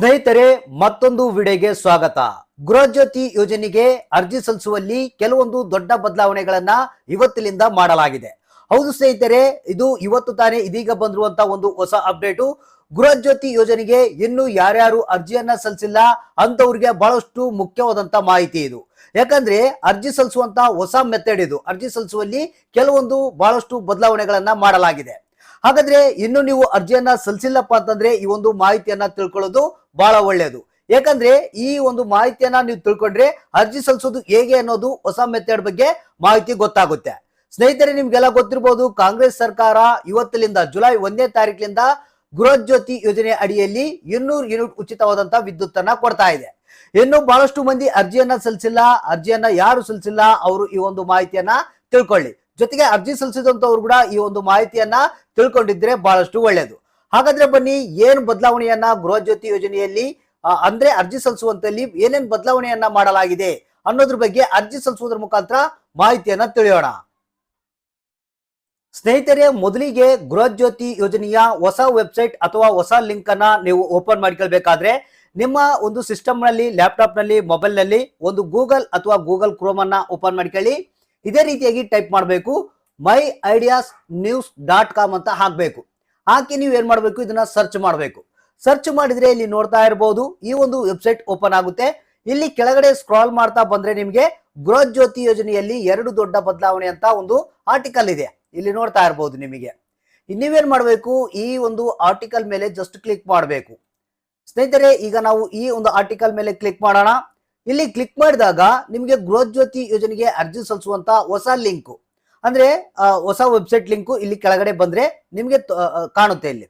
ಸ್ನೇಹಿತರೆ, ಮತ್ತೊಂದು ವಿಡಿಯೋಗೆ ಸ್ವಾಗತ. ಗೃಹಜ್ಯೋತಿ ಯೋಜನೆಗೆ ಅರ್ಜಿ ಸಲ್ಲಿಸುವಲ್ಲಿ ಕೆಲವೊಂದು ದೊಡ್ಡ ಬದಲಾವಣೆಗಳನ್ನ ಇವತ್ತಿನಿಂದ ಮಾಡಲಾಗಿದೆ. ಹೌದು ಸ್ನೇಹಿತರೆ, ಇದು ಇವತ್ತು ತಾನೇ ಇದೀಗ ಬಂದಿರುವಂತ ಒಂದು ಹೊಸ ಅಪ್ಡೇಟು. ಗೃಹಜ್ಯೋತಿ ಯೋಜನೆಗೆ ಇನ್ನು ಯಾರ್ಯಾರು ಅರ್ಜಿಯನ್ನ ಸಲ್ಲಿಸಿಲ್ಲ ಅಂತವ್ರಿಗೆ ಬಹಳಷ್ಟು ಮುಖ್ಯವಾದಂತ ಮಾಹಿತಿ ಇದು. ಯಾಕಂದ್ರೆ, ಅರ್ಜಿ ಸಲ್ಲಿಸುವಂತ ಹೊಸ ಮೆಥಡ್ ಇದು. ಅರ್ಜಿ ಸಲ್ಲಿಸುವಲ್ಲಿ ಕೆಲವೊಂದು ಬಹಳಷ್ಟು ಬದಲಾವಣೆಗಳನ್ನ ಮಾಡಲಾಗಿದೆ. ಹಾಗಾದ್ರೆ ಇನ್ನು ನೀವು ಅರ್ಜಿಯನ್ನ ಸಲ್ಲಿಸಿಲ್ಲಪ್ಪ ಅಂತಂದ್ರೆ ಈ ಒಂದು ಮಾಹಿತಿಯನ್ನ ತಿಳ್ಕೊಳ್ಳೋದು ಬಹಳ ಒಳ್ಳೆಯದು ಯಾಕಂದ್ರೆ ಈ ಒಂದು ಮಾಹಿತಿಯನ್ನ ನೀವು ತಿಳ್ಕೊಂಡ್ರೆ ಅರ್ಜಿ ಸಲ್ಲಿಸೋದು ಹೇಗೆ ಅನ್ನೋದು ಹೊಸ ಮೆಥಡ್ ಬಗ್ಗೆ ಮಾಹಿತಿ ಗೊತ್ತಾಗುತ್ತೆ. ಸ್ನೇಹಿತರೆ, ನಿಮ್ಗೆಲ್ಲ ಗೊತ್ತಿರಬಹುದು ಕಾಂಗ್ರೆಸ್ ಸರ್ಕಾರ ಇವತ್ತಿನಿಂದ ಜುಲೈ ಒಂದನೇ ತಾರೀಕಿನಿಂದ ಗೃಹಜ್ಯೋತಿ ಯೋಜನೆ ಅಡಿಯಲ್ಲಿ ಇನ್ನೂರು ಯೂನಿಟ್ ಉಚಿತವಾದಂತ ವಿದ್ಯುತ್ ಅನ್ನ ಕೊಡ್ತಾ ಇದೆ. ಇನ್ನು ಬಹಳಷ್ಟು ಮಂದಿ ಅರ್ಜಿಯನ್ನ ಸಲ್ಲಿಸಿಲ್ಲ, ಅರ್ಜಿಯನ್ನ ಯಾರು ಸಲ್ಲಿಸಿಲ್ಲ, ಅವರು ಈ ಒಂದು ಮಾಹಿತಿಯನ್ನ ತಿಳ್ಕೊಳ್ಳಿ. ಜೊತೆಗೆ ಅರ್ಜಿ ಸಲ್ಲಿಸಿದಂತವ್ರು ಕೂಡ ಈ ಒಂದು ಮಾಹಿತಿಯನ್ನ ತಿಳ್ಕೊಂಡಿದ್ರೆ ಬಹಳಷ್ಟು ಒಳ್ಳೆಯದು ಹಾಗಾದ್ರೆ ಬನ್ನಿ ಏನು ಬದಲಾವಣೆಯನ್ನ ಗೃಹಜ್ಯೋತಿ ಯೋಜನೆಯಲ್ಲಿ ಆ, ಅಂದ್ರೆ ಅರ್ಜಿ ಸಲ್ಲಿಸುವಂತಲ್ಲಿ ಏನೇನ್ ಬದಲಾವಣೆಯನ್ನ ಮಾಡಲಾಗಿದೆ ಅನ್ನೋದ್ರ ಬಗ್ಗೆ ಅರ್ಜಿ ಸಲ್ಲಿಸುವುದರ ಮುಖಾಂತರ ಮಾಹಿತಿಯನ್ನ ತಿಳಿಯೋಣ. ಸ್ನೇಹಿತರೆ ಮೊದಲಿಗೆ ಗೃಹಜ್ಯೋತಿ ಯೋಜನೆಯ ಹೊಸ ವೆಬ್ಸೈಟ್ ಅಥವಾ ಹೊಸ ಲಿಂಕ್ ಅನ್ನ ನೀವು ಓಪನ್ ಮಾಡ್ಕೊಳ್ಬೇಕಾದ್ರೆ ನಿಮ್ಮ ಒಂದು ಸಿಸ್ಟಮ್ನಲ್ಲಿ ಲ್ಯಾಪ್ಟಾಪ್ನಲ್ಲಿ ಒಂದು ಗೂಗಲ್ ಅಥವಾ ಗೂಗಲ್ ಕ್ರೋಮ್ ಅನ್ನ ಓಪನ್ ಮಾಡ್ಕೊಳ್ಳಿ. ಇದೇ ರೀತಿಯಾಗಿ ಟೈಪ್ ಮಾಡಬೇಕು, my ideas news dot com ಅಂತ ಹಾಕಬೇಕು. ಹಾಕಿ ನೀವು ಏನ್ ಮಾಡಬೇಕು? ಇದನ್ನ ಸರ್ಚ್ ಮಾಡಬೇಕು. ಸರ್ಚ್ ಮಾಡಿದ್ರೆ ಇಲ್ಲಿ ನೋಡ್ತಾ ಇರಬಹುದು ಈ ಒಂದು ವೆಬ್ಸೈಟ್ ಓಪನ್ ಆಗುತ್ತೆ. ಇಲ್ಲಿ ಕೆಳಗಡೆ ಸ್ಕ್ರಾಲ್ ಮಾಡ್ತಾ ಬಂದ್ರೆ ನಿಮಗೆ ಗೃಹಜ್ಯೋತಿ ಯೋಜನೆಯಲ್ಲಿ ಎರಡು ದೊಡ್ಡ ಬದಲಾವಣೆ ಅಂತ ಒಂದು ಆರ್ಟಿಕಲ್ ಇದೆ. ಇಲ್ಲಿ ನೋಡ್ತಾ ಇರಬಹುದು ನಿಮಗೆ. ನೀವೇನ್ ಮಾಡಬೇಕು? ಈ ಒಂದು ಆರ್ಟಿಕಲ್ ಮೇಲೆ ಜಸ್ಟ್ ಕ್ಲಿಕ್ ಮಾಡಬೇಕು. ಸ್ನೇಹಿತರೆ, ಈಗ ನಾವು ಈ ಒಂದು ಆರ್ಟಿಕಲ್ ಮೇಲೆ ಕ್ಲಿಕ್ ಮಾಡೋಣ. ಇಲ್ಲಿ ಕ್ಲಿಕ್ ಮಾಡಿದಾಗ ನಿಮಗೆ ಗೃಹಜ್ಯೋತಿ ಯೋಜನೆಗೆ ಅರ್ಜಿ ಸಲ್ಲಿಸುವಂತ ಹೊಸ ಲಿಂಕು ಅಂದ್ರೆ ಹೊಸ ವೆಬ್ಸೈಟ್ ಲಿಂಕು ಇಲ್ಲಿ ಕೆಳಗಡೆ ಬಂದ್ರೆ ನಿಮಗೆ ಕಾಣುತ್ತೆ ಇಲ್ಲಿ.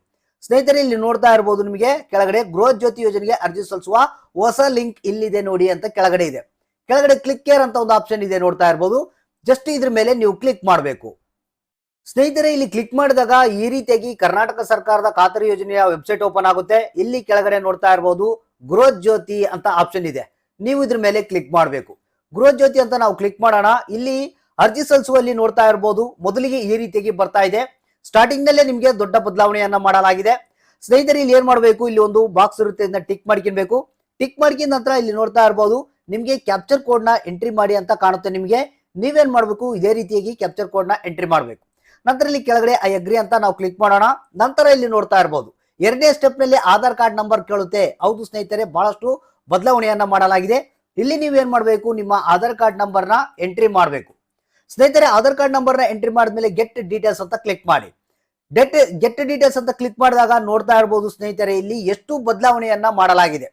ಸ್ನೇಹಿತರೆ, ಇಲ್ಲಿ ನೋಡ್ತಾ ಇರಬಹುದು ನಿಮಗೆ ಕೆಳಗಡೆ ಗೃಹಜ್ಯೋತಿ ಯೋಜನೆಗೆ ಅರ್ಜಿ ಸಲ್ಲಿಸುವ ಹೊಸ ಲಿಂಕ್ ಇಲ್ಲಿದೆ ನೋಡಿ ಅಂತ ಕೆಳಗಡೆ ಇದೆ. ಕೆಳಗಡೆ ಕ್ಲಿಕ್ ಕೇರ್ ಅಂತ ಒಂದು ಆಪ್ಷನ್ ಇದೆ ನೋಡ್ತಾ ಇರಬಹುದು ಜಸ್ಟ್ ಇದ್ರ ಮೇಲೆ ನೀವು ಕ್ಲಿಕ್ ಮಾಡಬೇಕು. ಸ್ನೇಹಿತರೆ, ಇಲ್ಲಿ ಕ್ಲಿಕ್ ಮಾಡಿದಾಗ ಈ ರೀತಿಯಾಗಿ ಕರ್ನಾಟಕ ಸರ್ಕಾರದ ಖಾತರಿ ಯೋಜನೆಯ ವೆಬ್ಸೈಟ್ ಓಪನ್ ಆಗುತ್ತೆ. ಇಲ್ಲಿ ಕೆಳಗಡೆ ನೋಡ್ತಾ ಇರಬಹುದು ಗೃಹಜ್ಯೋತಿ ಅಂತ ಆಪ್ಷನ್ ಇದೆ. ನೀವು ಇದ್ರ ಮೇಲೆ ಕ್ಲಿಕ್ ಮಾಡಬೇಕು. ಗೃಹಜ್ಯೋತಿ ಅಂತ ನಾವು ಕ್ಲಿಕ್ ಮಾಡೋಣ. ಇಲ್ಲಿ ಅರ್ಜಿ ಸಲ್ಲಿಸುವಲ್ಲಿ ನೋಡ್ತಾ ಇರಬಹುದು ಮೊದಲಿಗೆ ಈ ರೀತಿಯಾಗಿ ಬರ್ತಾ ಇದೆ. ಸ್ಟಾರ್ಟಿಂಗ್ ನಲ್ಲೇ ನಿಮಗೆ ದೊಡ್ಡ ಬದಲಾವಣೆಯನ್ನ ಮಾಡಲಾಗಿದೆ. ಸ್ನೇಹಿತರೆ ಇಲ್ಲಿ ಏನ್ ಮಾಡಬೇಕು? ಇಲ್ಲಿ ಒಂದು ಬಾಕ್ಸ್ ಇರುತ್ತೆ. ಅದನ್ನ ಟಿಕ್ ಮಾಡ್ಕೊಬೇಕು ಟಿಕ್ ಮಾಡ್ಕೊಂಡ ನಂತರ ಇಲ್ಲಿ ನೋಡ್ತಾ ಇರಬಹುದು ನಿಮಗೆ ಕ್ಯಾಪ್ಚರ್ ಕೋಡ್ನ ಎಂಟ್ರಿ ಮಾಡಿ ಅಂತ ಕಾಣುತ್ತೆ ನಿಮಗೆ. ನೀವೇನ್ ಮಾಡಬೇಕು? ಇದೇ ರೀತಿಯಾಗಿ ಕ್ಯಾಪ್ಚರ್ ಕೋಡ್ನ ಎಂಟ್ರಿ ಮಾಡಬೇಕು. ನಂತರ ಇಲ್ಲಿ ಕೆಳಗಡೆ ಐ ಅಗ್ರಿ ಅಂತ ನಾವು ಕ್ಲಿಕ್ ಮಾಡೋಣ. ನಂತರ ಇಲ್ಲಿ ನೋಡ್ತಾ ಇರಬಹುದು ಎರಡನೇ ಸ್ಟೆಪ್ನಲ್ಲಿ ಆಧಾರ್ ಕಾರ್ಡ್ ನಂಬರ್ ಕೇಳುತ್ತೆ. ಹೌದು ಸ್ನೇಹಿತರೆ, ಬಹಳಷ್ಟು ಬದಲಾವಣೆಯನ್ನ ಮಾಡಲಾಗಿದೆ. ಇಲ್ಲಿ ನೀವೇನ್ ಮಾಡಬೇಕು? ನಿಮ್ಮ ಆಧಾರ್ ಕಾರ್ಡ್ ನಂಬರ್ನ ಎಂಟ್ರಿ ಮಾಡಬೇಕು. ಸ್ನೇಹಿತರೆ, ಆಧಾರ್ ಕಾರ್ಡ್ ನಂಬರ್ನ ಎಂಟ್ರಿ ಮಾಡಿದ್ಮೇಲೆ ಗೆಟ್ ಡೀಟೇಲ್ಸ್ ಅಂತ ಕ್ಲಿಕ್ ಮಾಡಿ. ಡೆಟ್ ಗೆಟ್ ಡೀಟೇಲ್ಸ್ ಅಂತ ಕ್ಲಿಕ್ ಮಾಡಿದಾಗ ನೋಡ್ತಾ ಇರಬಹುದು ಸ್ನೇಹಿತರೆ, ಇಲ್ಲಿ ಎಷ್ಟು ಬದಲಾವಣೆಯನ್ನ ಮಾಡಲಾಗಿದೆ.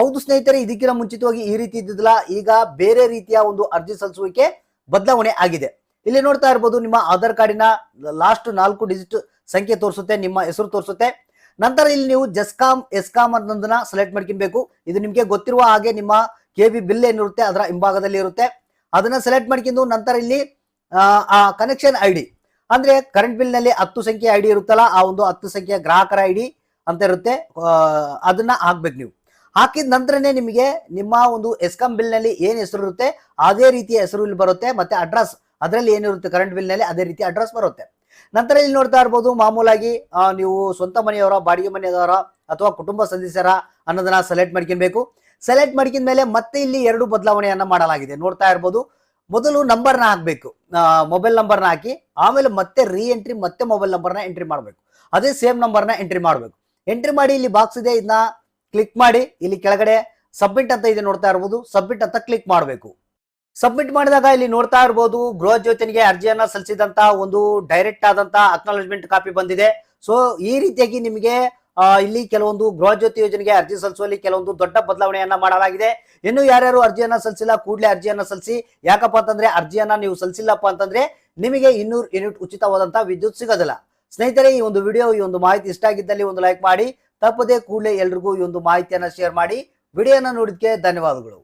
ಹೌದು ಸ್ನೇಹಿತರೆ, ಇದಕ್ಕಿಂತ ಮುಂಚಿತವಾಗಿ ಈ ರೀತಿ ಇದ್ದಿದ್ದಿಲ್ಲ. ಈಗ ಬೇರೆ ರೀತಿಯ ಒಂದು ಅರ್ಜಿ ಸಲ್ಲಿಸುವಿಕೆ ಬದಲಾವಣೆ ಆಗಿದೆ. ಇಲ್ಲಿ ನೋಡ್ತಾ ಇರಬಹುದು ನಿಮ್ಮ ಆಧಾರ್ ಕಾರ್ಡಿನ ಲಾಸ್ಟ್ ನಾಲ್ಕು ಡಿಜಿಟ್ ಸಂಖ್ಯೆ ತೋರಿಸುತ್ತೆ, ನಿಮ್ಮ ಹೆಸರು ತೋರಿಸುತ್ತೆ. ನಂತರ ಇಲ್ಲಿ ನೀವು ಜಸ್ಕಾಮ್ ಎಸ್ಕಾಮ್ ಅನ್ನೋದನ್ನ ಸೆಲೆಕ್ಟ್ ಮಾಡ್ಕೊಬೇಕು ಇದು ನಿಮಗೆ ಗೊತ್ತಿರುವ ಹಾಗೆ ನಿಮ್ಮ ಕೆ ಬಿ ಬಿಲ್ ಏನಿರುತ್ತೆ ಅದರ ಹಿಂಭಾಗದಲ್ಲಿ ಇರುತ್ತೆ. ಅದನ್ನ ಸೆಲೆಕ್ಟ್ ಮಾಡ್ಕೊಂಡು ನಂತರ ಇಲ್ಲಿ ಆ, ಕನೆಕ್ಷನ್ ಐ ಡಿ ಅಂದ್ರೆ ಕರೆಂಟ್ ಬಿಲ್ನಲ್ಲಿ ಹತ್ತು ಸಂಖ್ಯೆ ಐ ಡಿ ಇರುತ್ತಲ್ಲ ಆ ಒಂದು ಹತ್ತು ಸಂಖ್ಯೆ ಗ್ರಾಹಕರ ಐ ಡಿ ಅಂತ ಇರುತ್ತೆ. ಅದನ್ನ ಹಾಕ್ಬೇಕು ನೀವು. ಹಾಕಿದ ನಂತರನೇ ನಿಮಗೆ ನಿಮ್ಮ ಒಂದು ಎಸ್ಕಾಂ ಬಿಲ್ನಲ್ಲಿ ಏನ್ ಹೆಸರು ಇರುತ್ತೆ ಅದೇ ರೀತಿಯ ಹೆಸರು ಇಲ್ಲಿ ಬರುತ್ತೆ. ಮತ್ತೆ ಅಡ್ರೆಸ್ ಅದರಲ್ಲಿ ಏನಿರುತ್ತೆ ಕರೆಂಟ್ ಬಿಲ್ನಲ್ಲಿ ಅದೇ ರೀತಿ ಅಡ್ರೆಸ್ ಬರುತ್ತೆ. ನಂತರ ಇಲ್ಲಿ ನೋಡ್ತಾ ಇರ್ಬೋದು, ಮಾಮೂಲಾಗಿ ನೀವು ಸ್ವಂತ ಮನೆಯವರ, ಬಾಡಿಗೆ ಮನೆಯವರ ಅಥವಾ ಕುಟುಂಬ ಸದಸ್ಯರ ಅನ್ನೋದನ್ನ ಸೆಲೆಕ್ಟ್ ಮಾಡ್ಕೊಬೇಕು ಸೆಲೆಕ್ಟ್ ಮಾಡ್ಕಿದ ಮೇಲೆ ಮತ್ತೆ ಇಲ್ಲಿ ಎರಡು ಬದಲಾವಣೆಯನ್ನ ಮಾಡಲಾಗಿದೆ. ನೋಡ್ತಾ ಇರ್ಬೋದು, ಮೊದಲು ನಂಬರ್ನ ಹಾಕ್ಬೇಕು. ಮೊಬೈಲ್ ನಂಬರ್ನ ಹಾಕಿ, ಆಮೇಲೆ ಮತ್ತೆ ರೀ ಎಂಟ್ರಿ ಮತ್ತೆ ಮೊಬೈಲ್ ನಂಬರ್ನ ಎಂಟ್ರಿ ಮಾಡಬೇಕು. ಅದೇ ಸೇಮ್ ನಂಬರ್ನ ಎಂಟ್ರಿ ಮಾಡಬೇಕು. ಎಂಟ್ರಿ ಮಾಡಿ ಇಲ್ಲಿ ಬಾಕ್ಸ್ ಇದೆ, ಇದನ್ನ ಕ್ಲಿಕ್ ಮಾಡಿ, ಇಲ್ಲಿ ಕೆಳಗಡೆ ಸಬ್ಮಿಟ್ ಅಂತ ಇದೆ ನೋಡ್ತಾ ಇರ್ಬೋದು ಸಬ್ಮಿಟ್ ಅಂತ ಕ್ಲಿಕ್ ಮಾಡಬೇಕು. ಸಬ್ಮಿಟ್ ಮಾಡಿದಾಗ ಇಲ್ಲಿ ನೋಡ್ತಾ ಇರಬಹುದು ಗೃಹ ಜ್ಯೋತಿನಿಗೆ ಅರ್ಜಿಯನ್ನ ಸಲ್ಲಿಸಿದಂತ ಒಂದು ಡೈರೆಕ್ಟ್ ಆದಂತ ಅಕ್ನಾಲಜ್ಮೆಂಟ್ ಕಾಪಿ ಬಂದಿದೆ. ಸೊ ಈ ರೀತಿಯಾಗಿ ನಿಮಗೆ ಇಲ್ಲಿ ಕೆಲವೊಂದು ಗೃಹ ಜ್ಯೋತಿ ಯೋಜನೆಗೆ ಅರ್ಜಿ ಸಲ್ಲಿಸುವಲ್ಲಿ ಕೆಲವೊಂದು ದೊಡ್ಡ ಬದಲಾವಣೆಯನ್ನ ಮಾಡಲಾಗಿದೆ. ಇನ್ನು ಯಾರ್ಯಾರು ಅರ್ಜಿಯನ್ನ ಸಲ್ಲಿಸಿಲ್ಲ, ಕೂಡಲೇ ಅರ್ಜಿಯನ್ನ ಸಲ್ಲಿಸಿ, ಯಾಕಪ್ಪ ಅಂತಂದ್ರೆ ಅರ್ಜಿಯನ್ನ ನೀವು ಸಲ್ಲಿಸಿಲ್ಲಪ್ಪ ಅಂತಂದ್ರೆ ನಿಮಗೆ ಇನ್ನೂರು ಯೂನಿಟ್ ಉಚಿತವಾದಂತ ವಿದ್ಯುತ್ ಸಿಗೋದಿಲ್ಲ. ಸ್ನೇಹಿತರೆ, ಈ ಒಂದು ವಿಡಿಯೋ, ಈ ಒಂದು ಮಾಹಿತಿ ಇಷ್ಟ ಆಗಿದ್ದಲ್ಲಿ ಒಂದು ಲೈಕ್ ಮಾಡಿ, ತಪ್ಪದೆ ಕೂಡಲೇ ಎಲ್ರಿಗೂ ಈ ಒಂದು ಮಾಹಿತಿಯನ್ನ ಶೇರ್ ಮಾಡಿ. ವಿಡಿಯೋನ ನೋಡಿದ್ಕೆ ಧನ್ಯವಾದಗಳು.